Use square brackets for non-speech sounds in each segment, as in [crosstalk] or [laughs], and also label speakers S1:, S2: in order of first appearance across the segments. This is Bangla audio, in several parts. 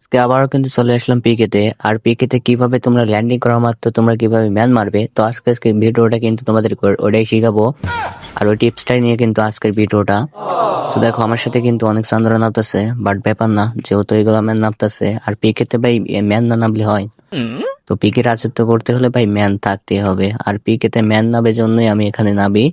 S1: আজকে আবারও কিন্তু চলে আসলাম পিকেতে আর পিকেতে কীভাবে তোমরা ল্যান্ডিং করা মাত্র তোমরা কীভাবে ম্যান মারবে, তো আজকে আজকে ভিডিওটা কিন্তু তোমাদের ওটাই শিখাবো। আর ওই টিপসটাই নিয়ে কিন্তু আজকের ভিডিওটা। তো দেখো, আমার সাথে কিন্তু অনেক চান্দরা নামতেছে বাট ব্যাপার না, যেহেতু এগুলো ম্যান নামতেছে। আর পিকেতে ভাই ম্যান না নামলে হয়। তো পিকে রাজত্ব করতে হলে ভাই ম্যান থাকতে হবে। আর পিকেতে ম্যান নাবে জন্যই আমি এখানে নাবি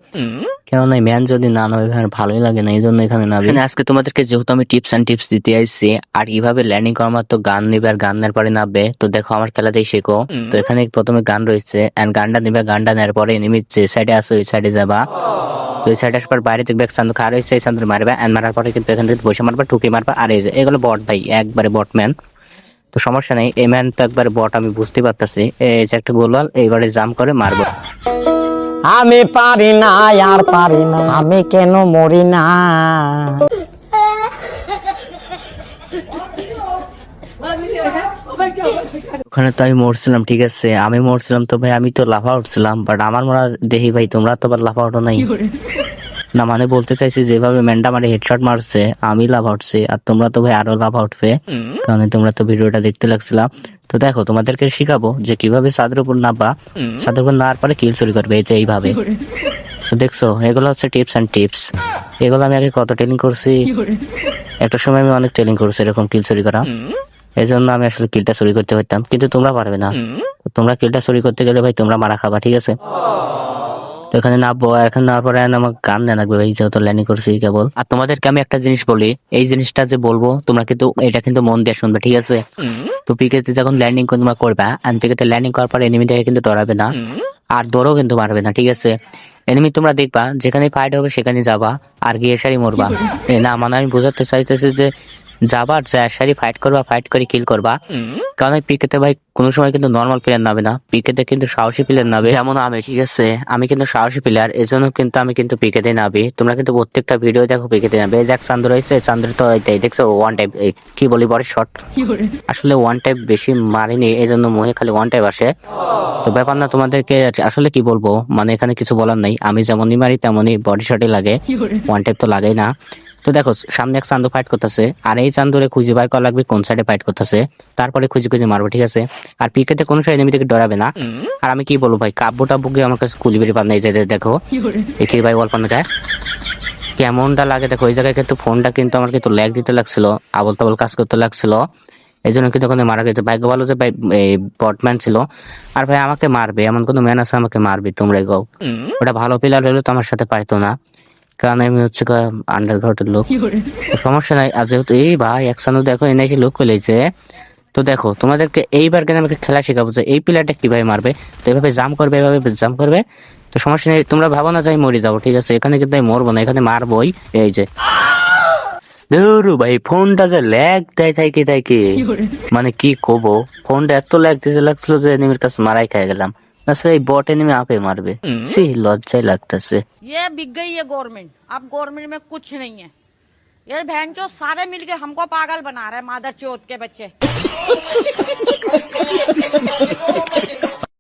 S1: কেননা ম্যান যদি না নামে আমার ভালোই লাগে না এই জন্য এখানে নাবি এখানে আজকে তোমাদেরকে যেহেতু আমি টিপস অ্যান্ড টিপস দিতে আসছি আর কীভাবে ল্যান্ডিং করার মাত্র গান নিবে আর গান নেওয়ার পরে নামবে তো দেখো আমার খেলাতেই শেখো তো এখানে প্রথমে গান রয়েছে এন্ড গানটা নিবে গানটা নেওয়ার পরে এনিমি যে সাইডে আসো ওই সাইডে যাবা। তো এই সাইডে আসার পর বাইরে দেখবে চান্দু খাওয়া রয়েছে এই চান্দু মারবে এন্ড মারার পরে কিন্তু এখান থেকে বসে মারবা টুকি মারবা আর এই এগুলো বট ভাই একবারে বট ম্যান তো সমস্যা নেই। এই ম্যান তো একবারে বট আমি বুঝতে পারতেছি। এই যে একটা গোলওয়াল এইবারে জাম করে মারবো।
S2: আমি পারি না আর পারি না। আমি কেন মরি না?
S1: ওখানে তো আমি মরছিলাম ঠিক আছে। আমি মরছিলাম তো ভাই আমি তো লাফা উঠছিলাম বাট আমার মনে হয় দেখি ভাই তোমরা তো আবার লাফা উঠো নাই। না মানে বলতে চাইছি যেভাবে ম্যানটা মানে হেডশট মারছে আমি লাভ উঠছি আর তোমরা তো ভাই আরও লাফা উঠবে কারণ তোমরা তো ভিডিওটা দেখতে লাগছিলাম। তো দেখো তোমাদেরকে শিখাবো যে কীভাবে ছাদের উপর নামবা ছাদের উপর নামার পরে কিল চুরি করবে এই যে এইভাবে। তো দেখছ এগুলো হচ্ছে টিপস অ্যান্ড টিপস এগুলো আমি আগে কত ট্রেনিং করছি? একটা সময় আমি অনেক ট্রেনিং করছি এরকম কিল চুরি করা। এই জন্য আমি আসলে কিলটা চুরি করতে পারতাম কিন্তু তোমরা পারবে না। তোমরা কিলটা চুরি করতে গেলে ভাই তোমরা মারা খাবা ঠিক আছে? এখানে নামবো এখানে নামার পরে আমার গান দেন লাগবে ভাই যেহেতু ল্যান্ডিং করছি কেবল। আর তোমাদেরকে আমি একটা জিনিস বলি, এই জিনিসটা যে বলব, তোমরা কিন্তু এটা কিন্তু মন দিয়ে শুনবে, ঠিক আছে? তো পিকেতে যখন ল্যান্ডিং তোমরা করবা আর পিকেতে ল্যান্ডিং করার পর এনিমিটাকে কিন্তু ডরাবে না, আর দৌড়ও কিন্তু মারবে না, ঠিক আছে? এনিমি তোমরা দেখবা যেখানে ফাইট হবে সেখানে যাবা, আর গিয়ে সারি মরবা। না মানে আমি বোঝাতে চাইতেছি যে যাবা সারি ফাইট করবা ফাইট করে কিল করবা কারণ পিকেতে ভাই কোনো সময় কিন্তু নর্মাল প্লেয়ার নাবে না। পিকেতে কিন্তু সাহসী প্লেয়ার নাবে যেমন আমি। ঠিক আছে আমি কিন্তু সাহসী প্লেয়ার এই জন্য কিন্তু আমি কিন্তু পিকেতে নাবি তোমরা কিন্তু প্রত্যেকটা ভিডিও দেখো পিকেতে নাবে এই যে এক চান্দু রয়েছে চান্দুর তো এইটাই দেখছ ওয়ান টাইপ কি বলি বড় শট আসলে ওয়ান টাইপ বেশি মারিনি এই জন্য মনে খালি ওয়ান টাইপ আসে। তো ব্যাপার না তোমাদেরকে আসলে কি বলব? মানে এখানে কিছু বলার নাই। আমি যেমনই মারি তেমনই বডি শটই লাগে। ওয়ান টাইপ তো লাগেই না। তো দেখো সামনে এক চান্দু ফাইট করতেছে আর এই চান্দুরে খুঁজে বার করা লাগবে কোন সাইডে ফাইট করতেছে তারপরে খুঁজে খুঁজে মারবো ঠিক আছে? আর পিকেটে কোনো সাইড এমনি থেকে ডরাবে না। আর আমি কি বলব ভাই কাব্য টাব্য গিয়ে আমার কাছে কুলি কুলিবেরি পান্নাই যেতে দেখো। দেখি ভাই বল পান্না যায়। কেমনটা লাগে দেখো ওই জায়গায় কিন্তু ফোনটা কিন্তু আমার কিন্তু ল্যাগ দিতে লাগছিল আবল তাবল কাজ করতে লাগছিল। এই জন্য কিন্তু ওখানে মারা গেছে। ভাগ্য ভালো যে ভাই বটম্যান ছিল। আর ভাই আমাকে মারবে এমন কোনো ম্যান আছে আমাকে মারবে তোমরা গাও ওটা ভালো প্লেয়ার হলে তো আমার সাথে পারতো না। কারণ আমি হচ্ছে আন্ডারগ্রাউন্ডের লোক। সমস্যা নাই আর যেহেতু এই ভাই একসাথে দেখো এনে এসে লোক করেছে তো দেখো তোমাদেরকে এইবার কেন আমাকে খেলা শেখাবো যে এই প্লেয়ারটা কীভাবে মারবে তো এইভাবে জাম করবে এভাবে জাম করবে। তো সমস্যা নেই তোমরা ভাবো না যে আমি মরে যাব ঠিক আছে? এখানে কিন্তু আমি মরবো না এখানে মারবোই এই যে। ধরু ভাই ফোনটা যে ল্যাগ দেয় থাকি থাকি মানে কি কব? ফোনটা এত ল্যাগ দিতে লাগছিল যে নিমের কাছে মারাই খাই গেলাম। না স্যার এই বট এনিমি আপে মারবে সি লজ্জাই লাগতেছে
S3: ये बिक गई है गवर्नमेंट अब गवर्नमेंट में कुछ नहीं है ये बहन चो सारे मिलके हमको पागल बना रहे हैं मादर चौथ के बच्चे [laughs]